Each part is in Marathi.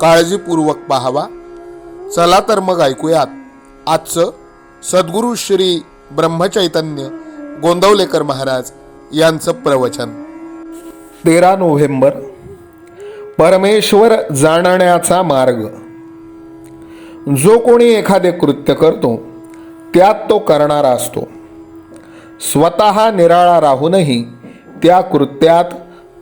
काळजीपूर्वक पाहावा. चला तर मग ऐकूयात. आजचं सद्गुरू श्री ब्रह्मचैतन्य गोंदवलेकर महाराज यांचं प्रवचन. तेरा नोव्हेंबर. परमेश्वर जाणण्याचा मार्ग. जो कोणी एखादे कृत्य करतो त्यात तो करणारा असतो. स्वतः निराळा राहूनही त्या कृत्यात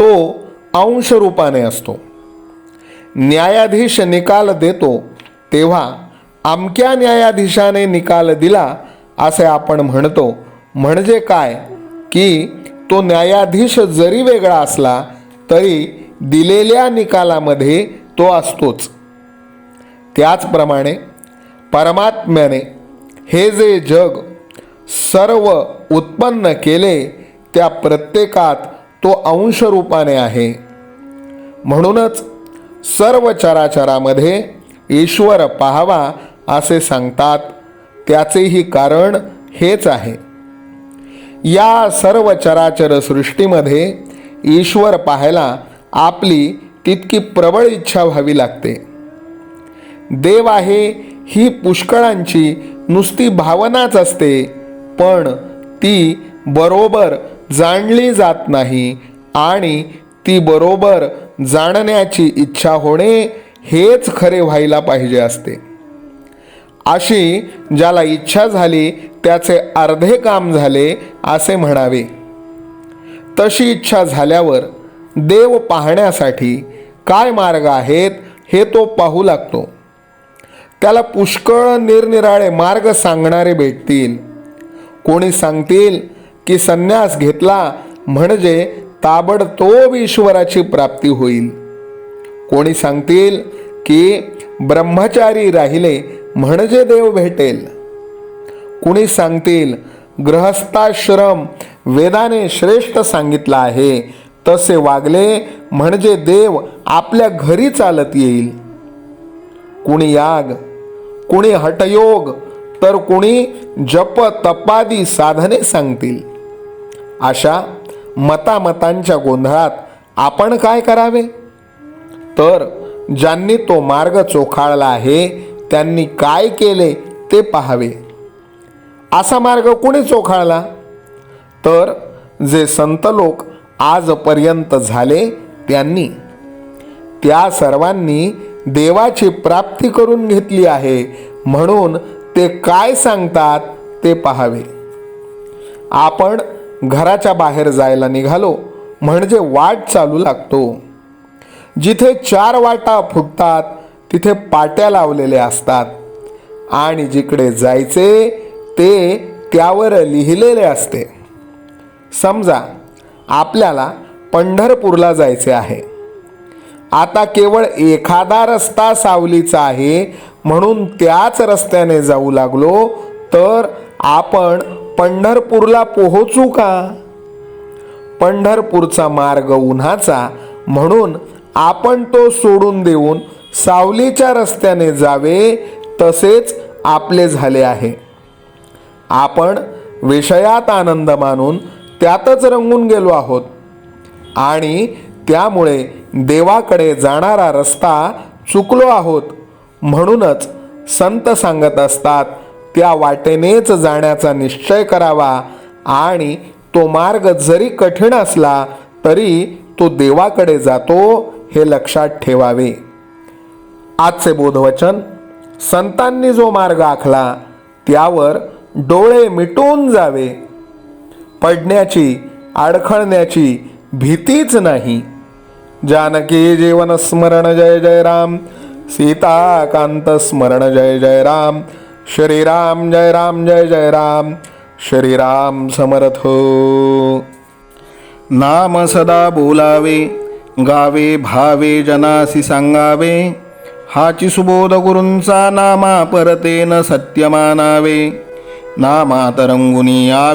तो अंशरूपाने असतो. न्यायाधीश निकाल देतो तेव्हा अमक्या न्यायाधीशाने निकाल दिला असे आपण म्हणतो. म्हणजे काय? की तो न्यायाधीश जरी वेगळा असला तरी दिलेल्या निकालामध्ये तो असतोच. त्याचप्रमाणे परमात्म्याने हे जे जग सर्व उत्पन्न केले त्या प्रत्येकात तो अंशरूपाने आहे. म्हणूनच सर्व चराचरामध्ये ईश्वर पाहावा असे सांगतात. त्याचेही कारण हेच आहे. या सर्व चराचर सृष्टीमध्ये ईश्वर पाहायला आपली तितकी प्रबळ इच्छा व्हावी लागते. देव आहे ही पुष्कळांची नुसती भावनाच असते पण ती बरोबर जाणली जात नाही आणि ती बरोबर जाणण्याची इच्छा होणे हेच खरे व्हायला पाहिजे असते. अशी ज्याला इच्छा झाली त्याचे अर्धे काम झाले असे म्हणावे. तशी इच्छा झाल्यावर देव पाहण्यासाठी काय मार्ग आहेत हे तो पाहू लागतो. त्याला पुष्कळ निरनिराळे मार्ग सांगणारे भेटतील. कोणी सांगतील की संन्यास घेतला म्हणजे ताबडतोब ईश्वराची प्राप्ती होईल. कोणी सांगतील की ब्रह्मचारी राहिले म्हणजे देव भेटेल. कुणी सांगतील ग्रहस्थाश्रम वेदाने श्रेष्ठ सांगितला आहे तसे वागले म्हणजे देव आपल्या घरी चालत येईल. कुणी याग कुणी हटयोग तर कुणी जप तपादी साधने सांगतील. अशा मतामतांच्या गोंधळात आपण काय करावे? तर ज्यांनी तो मार्ग चोखाळला आहे त्यांनी काय केले ते पाहावे. असा मार्ग कुणी चोखाळला? तर जे संत लोक आजपर्यंत झाले त्यांनी. त्या सर्वांनी देवाची प्राप्ती करून घेतली आहे म्हणून ते काय सांगतात ते पाहावे. आपण घराच्या बाहेर जायला निघालो. म्हणजे वाट चालू लागतो. जिथे चार वाटा फुटतात तिथे पाट्या लावलेल्या असतात. आणि जिकडे जायचे ते त्यावर लिहिलेले असते. समजा आपल्याला पंढरपूरला जायचे आहे. आता केवळ एखादा रस्ता सावलीचा आहे म्हणून त्याच रस्त्याने जाऊ लागलो तर आपण पंढरपूरला पोहोचू का? पंढरपूरचा मार्ग उन्हाचा म्हणून आपण तो सोडून देऊन सावलीच्या रस्त्याने जावे तसेच आपले झाले आहे. आपण विषयात आनंद मानून त्यातच रंगून गेलो आहोत. आणि त्यामुळे देवाकडे जाणारा रस्ता चुकलो आहोत म्हणूनच संत सांगत असतात त्या वाटेनेच जाण्याचा निश्चय करावा आणि तो मार्ग जरी कठीण असला तरी तो देवाकडे जातो हे लक्षात ठेवावे. आजचे बोधवचन संतांनी जो मार्ग आखला त्यावर डोळे मिटून जावे. पडण्याची अडखळण्याची भीतीच नाही. जानकी जीवन स्मरण जय जय राम सीताकांत स्मरण जय जय राम श्रीराम जय राम जय जय राम। श्रीराम समर्थ हो। नाम सदा बोलावे गावे भावे जनासी सांगावे। हाची सुबोध गुरूंचा नामा परतेन सत्य मानावे। नामात रंगुनी या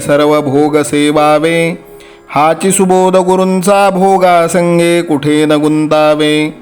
सर्व भोग सेवावे। हाची सुबोध गुरूंचा भोगा संगे कुठे न गुंतावे।